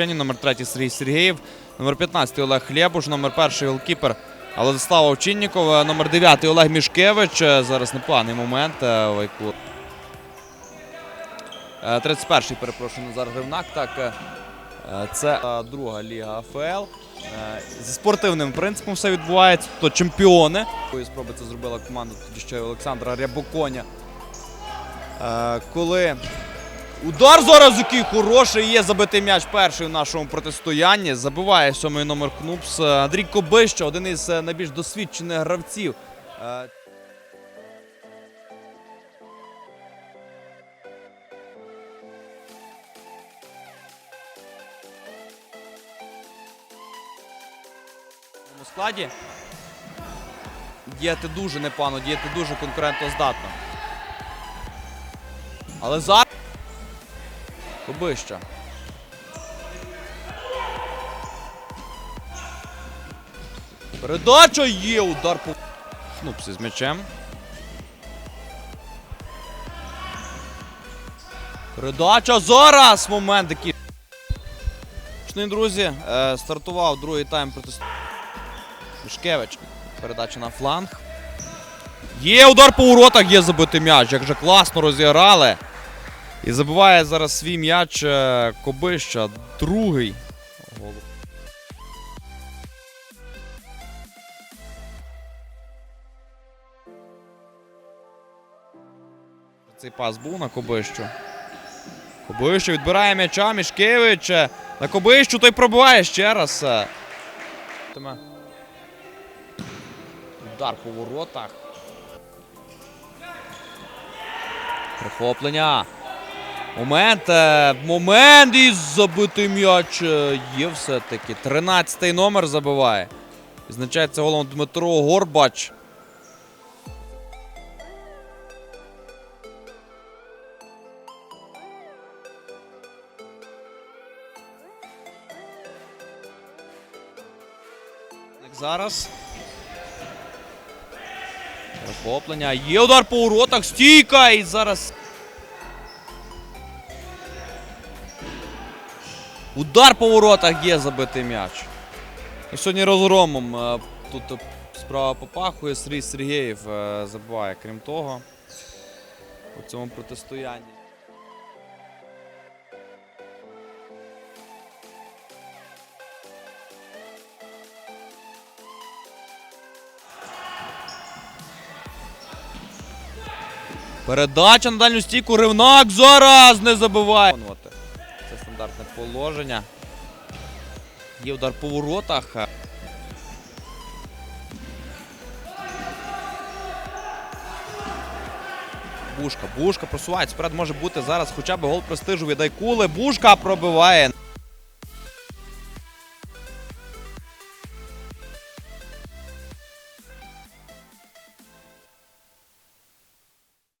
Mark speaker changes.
Speaker 1: Вовчанін, номер 3 Сергій Сергієв, номер 15 Олег Хлєбуш, номер 1 голкіпер Владислав Овчинніков, е, номер 9 Олег Мішкевич. Е, Зараз непоганий момент. е, Вайку. Е, 31-й, перепрошую, Назар Гривнак. Так, е, е, це е, друга ліга АФЛ. Е, Зі спортивним принципом все відбувається. То чемпіони. Спроби це зробила команда тоді ще Олександра Рябоконя. Е, Коли удар зараз який хороший є забитий м'яч перший у нашому протистоянні. Забиває сьомий номер Кнупс. Е, Андрій Кобища, один із е, найбільш досвідчених гравців. Е, цьому складі. Діяти дуже непогано, діяти дуже конкурентно здатно. Але зараз. Кобища. Передача є удар по. Хнупсі з м'ячем. Передача зараз! Момент. Шановні друзі, е, стартував другий тайм проти Мішкевич. Передача на фланг. Є удар по воротах, є забитий м'яч. Як же класно розіграли. І забиває зараз свій м'яч е, Кобища. Другий. Цей пас був на Кобищу. Кобищу відбирає м'яча Мішкевич. е, На Кобищу той пробиває ще раз. е. Удар по воротах. Прихоплення. Момент. е, Момент і забитий м'яч. е, Є все-таки. 13-й номер забиває. Відзначається голом Дмитро Горбач. Зараз. Перехоплення. Є удар по воротах. Стійка! І зараз. Удар по воротах є забитий м'яч. І сьогодні розгромом е, тут справа попахує. Сергій Сергієв е, забиває, крім того, у цьому протистоянні. Передача на дальню стійку. Ривнак зараз не забиває. Стандартне положення. Є удар по воротах. Бушка, Бушка просувається. Вперед може бути зараз хоча б гол престижу від Айкули. Бушка пробиває.